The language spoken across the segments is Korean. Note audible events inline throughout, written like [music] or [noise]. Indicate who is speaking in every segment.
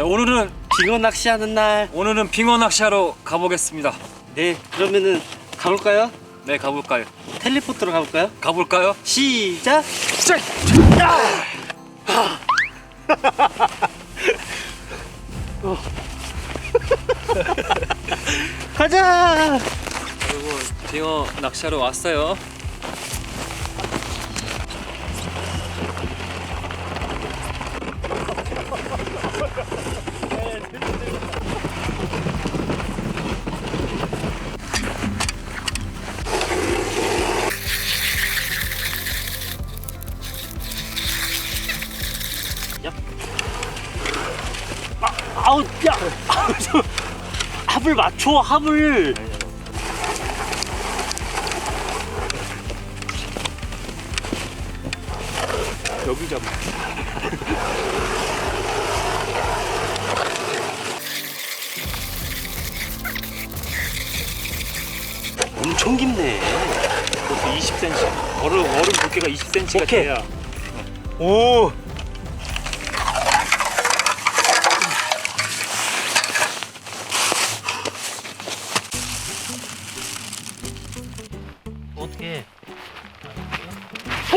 Speaker 1: 자 오늘은
Speaker 2: 빙어 낚시하는 날.
Speaker 1: 오늘은 빙어 낚시하러 가보겠습니다.
Speaker 2: 네, 그러면은 가볼까요?
Speaker 1: 네 가볼까요?
Speaker 2: 텔레포트로 가볼까요?
Speaker 1: 가볼까요?
Speaker 2: 시작.
Speaker 1: 시작!
Speaker 2: 가자.
Speaker 1: 여러분 빙어 낚시하러 왔어요.
Speaker 2: 아우, 야. 아우, 저, 합을 맞춰, 합을.
Speaker 1: 여기 잡. [laughs]
Speaker 2: 엄청 깊네.
Speaker 1: 20cm. 얼음 얼음 두께가 20cm가
Speaker 2: 오케이.
Speaker 1: 돼야.
Speaker 2: 오.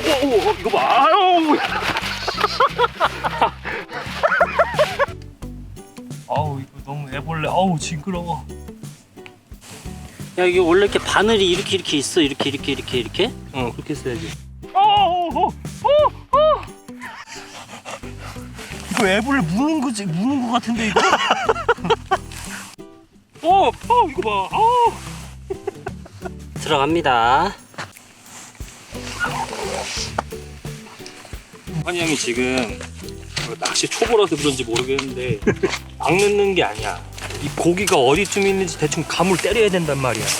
Speaker 1: 오오오 이거 봐. 아유. 아우 이거 너무 애벌레. 아우 징그러워.
Speaker 2: 야 이게 원래 이렇게 바늘이 이렇게 이렇게 있어 이렇게 이렇게 이렇게 이렇게? 어 그렇게 써야지.
Speaker 1: 어 어 어어 이거 애벌레 무는 거지 무는 거 같은데 이거. 어, 어 이거 봐. 어.
Speaker 2: 들어갑니다.
Speaker 1: 환희 형이 지금 낚시 초보라서 그런지 모르겠는데 [laughs] 막 넣는 게 아니야. 이 고기가 어디쯤 있는지 대충 감을 때려야 된단 말이야. [laughs]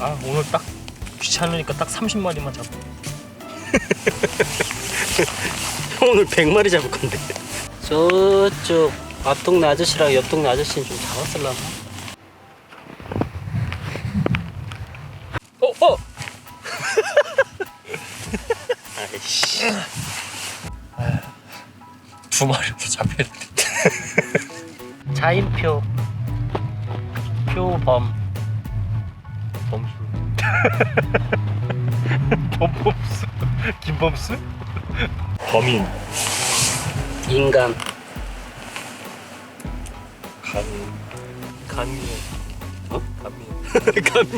Speaker 1: 아 오늘 딱 귀찮으니까 딱 30마리만 잡아. [laughs]
Speaker 2: 오늘 100마리 잡을 건데. 저쪽 앞동네 아저씨랑 옆동네 아저씨는 좀 잡았을라나?
Speaker 1: 두 마리도 잡혀야 돼.
Speaker 2: 자인표. 표범.
Speaker 1: 범수. [laughs] 범범수. 김범수? 범인.
Speaker 2: 인간.
Speaker 1: 간. 간미.
Speaker 2: 어?
Speaker 1: 간미. [laughs] [laughs] 간미.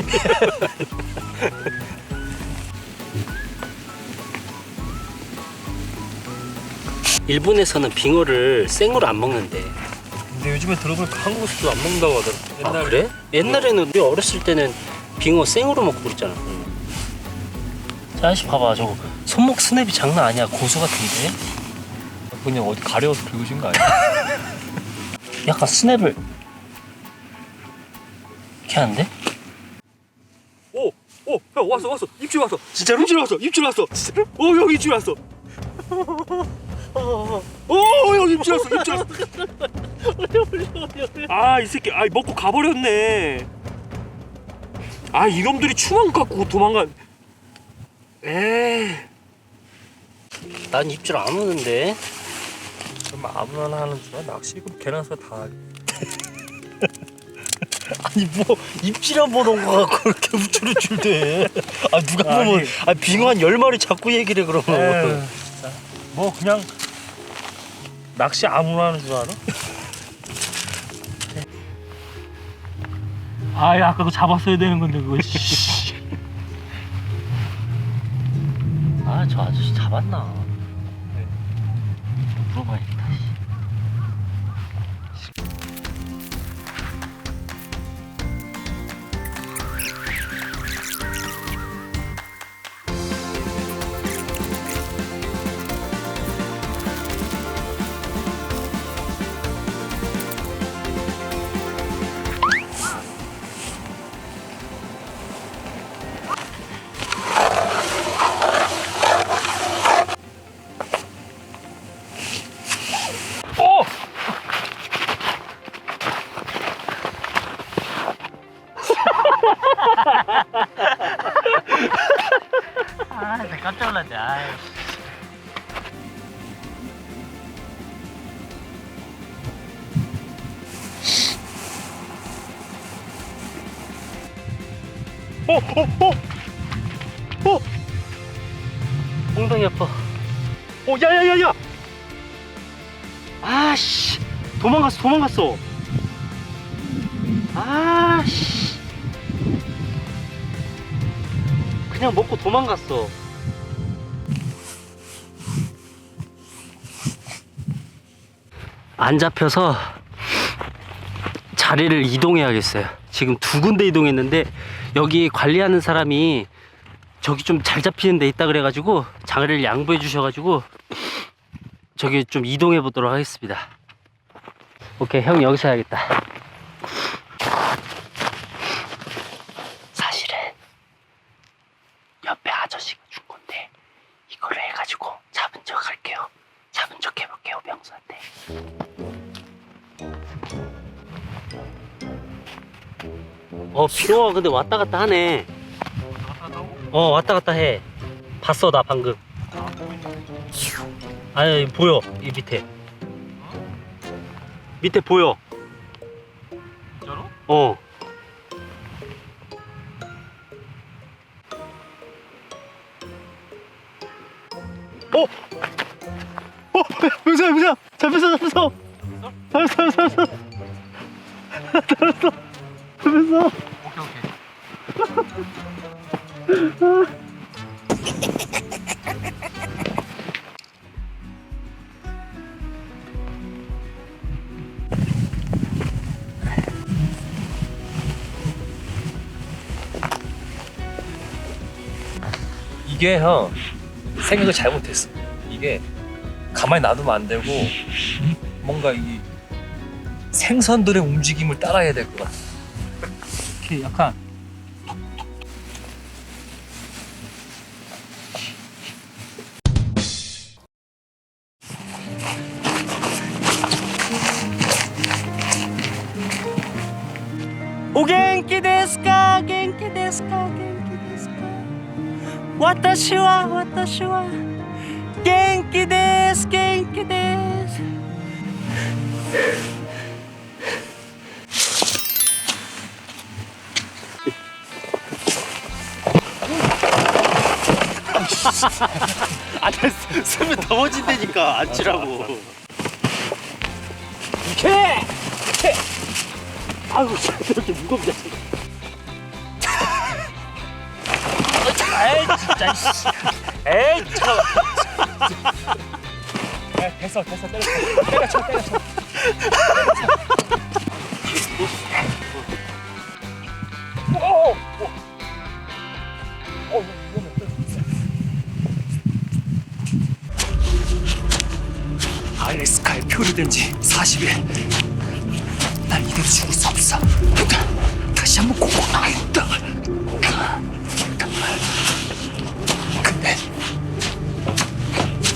Speaker 2: 일본에서는 빙어를 생으로 안 먹는데.
Speaker 1: 근데 요즘에 들어보니까 한국에서도 안 먹는다고 하더라.
Speaker 2: 아 그래? 옛날에는 우리 어렸을 때는 빙어 생으로 먹고 그랬잖아. 자식 봐봐 저거 손목 스냅이 장난 아니야 고수 같은데?
Speaker 1: 그냥 어디 가려워서 긁으신 거 아니야? [laughs]
Speaker 2: 약간 스냅을 이렇게 하는데?
Speaker 1: 오, 오, 형 왔어, 왔어. 입질 왔어. 진짜로? 입질 왔어. 입질 왔어. 진짜로? 오, 형 입질 왔어. [laughs] 오, 형 입질 왔어. 입질 왔어. 아, 이 새끼, 아, 먹고 가버렸네. 아, 이놈들이 추만 갖고 도망간. 에이,
Speaker 2: 난 입질 안 오는데
Speaker 1: 정말 아무나 하는 줄 알아? 낚시 그럼 계란사 다. [laughs]
Speaker 2: 아니 뭐 입질 한번온거 갖고 그렇게 우쭐우쭐 대. 아 누가 보면
Speaker 1: 아니.
Speaker 2: 아 빙어 한 열 마리 잡고 얘기를 해, 그러면.
Speaker 1: 뭐 그냥 낚시 아무나 하는 줄 알아? 아, 야, 아까 그거 잡았어야 되는 건데 그거. [laughs] 씨.
Speaker 2: 아 저 아저씨 잡았나? 어,
Speaker 1: 어, 어, 어,
Speaker 2: 엉덩이 아파.
Speaker 1: 어, 야야야야.
Speaker 2: 아씨, 도망갔어, 도망갔어. 아씨. 그냥 먹고 도망갔어. 안 잡혀서 자리를 이동해야겠어요. 지금 두 군데 이동했는데 여기 관리하는 사람이 저기 좀 잘 잡히는 데 있다 그래가지고 자리를 양보해 주셔가지고 저기 좀 이동해 보도록 하겠습니다. 오케이, 형 여기서 해야겠다. 어, 비로가 근데 왔다 갔다 하네. 어, 왔다 갔다 해. 봤어, 나 방금. 아니, 보여. 이 밑에. 밑에 보여.
Speaker 1: 진짜로?
Speaker 2: 어.
Speaker 1: 어, 영수야, 잡혔어, 잡혔어. 잡혔어, 잡혔어, 잡혔어. 잡혔어,
Speaker 3: 이게 형 생각을 잘못했어. 이게 가만히 놔두면 안 되고 뭔가 이 생선들의 움직임을 따라야 될 것 같아. 이렇게 약간
Speaker 2: 오 겐키 데스까 겐키 데스까 데스까 데스 아 됐어 쓰면 넘어진다니까 안 치라고. 이렇게 아유, 이렇게 무겁냐. 진짜, 씨. 에이, 참.
Speaker 1: 야, 됐어, 됐어, 때려쳐, 때려쳐, 때려쳐. 오, 오, 오, 위험해. 알래스카에 표류된 지 40일. 난 이대로 죽을 수 없어. 다시 한번 고고나겠다. 근데,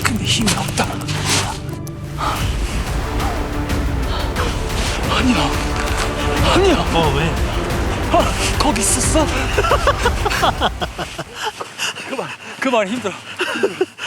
Speaker 1: 근데 힘이 없다. 아니야, 아니야.
Speaker 2: 어, 왜?
Speaker 1: 아, 거기 있었어? [laughs] 그만, 그만 힘들어.
Speaker 2: 저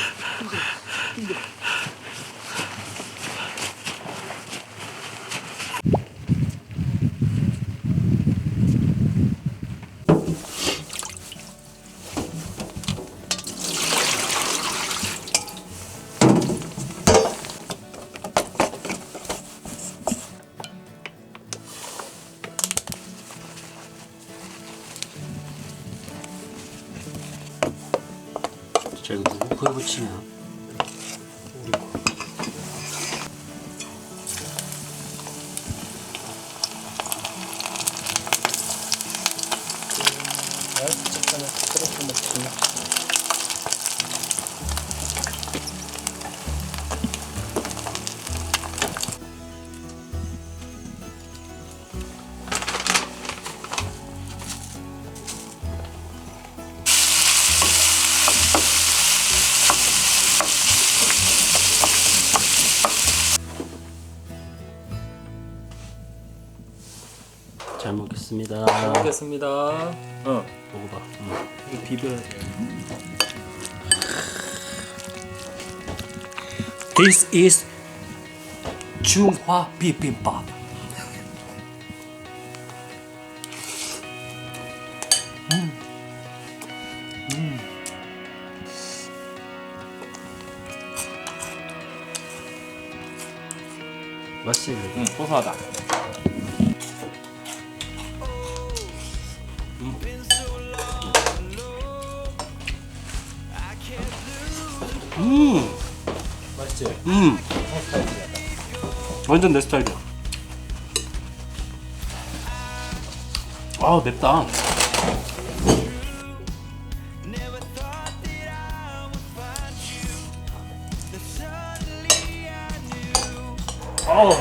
Speaker 2: 누구 코에 붙이냐? 잘 먹겠습니다.
Speaker 1: 잘 먹겠습니다. 네. 어,
Speaker 2: 먹어봐. 응.
Speaker 1: 이거 비벼. 야 This is 중화 비빔밥.
Speaker 2: 맛있어.
Speaker 1: 응, 음, 고소하다.
Speaker 2: 음,
Speaker 1: 맛있지?
Speaker 2: 음.
Speaker 1: 완전 내 스타일이야.
Speaker 2: 아, 맵다.
Speaker 1: 어우,